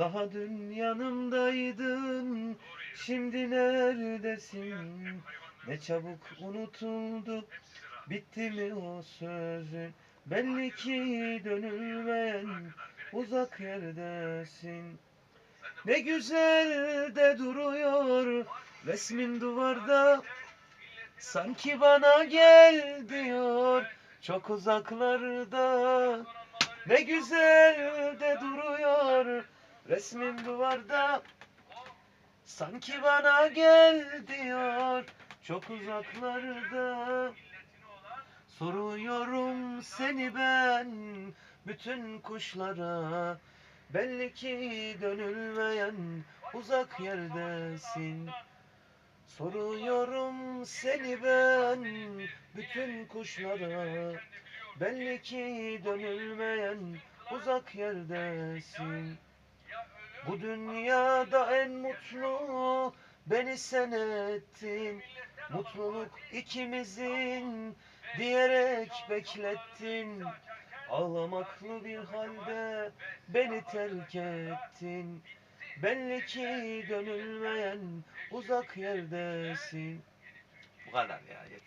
Daha dün yanımdaydın, şimdi neredesin? Ne çabuk unutuldu, bitti mi o sözün? Belli ki dönülmeyen uzak yerdesin. Ne güzel de duruyor resmin duvarda. Sanki bana gel diyor çok uzaklarda. Ne güzel de resmin duvarda. Sanki bana gel diyor çok uzaklarda. Soruyorum seni ben bütün kuşlara. Belli ki dönülmeyen uzak yerdesin. Soruyorum seni ben bütün kuşlara. Belli ki dönülmeyen uzak yerdesin. Bu dünyada en mutlu beni sen ettin. Mutluluk ikimizin diyerek beklettin. Ağlamaklı bir halde beni terk ettin. Belli ki dönülmeyen uzak yerdesin. Bu kadar ya yeter.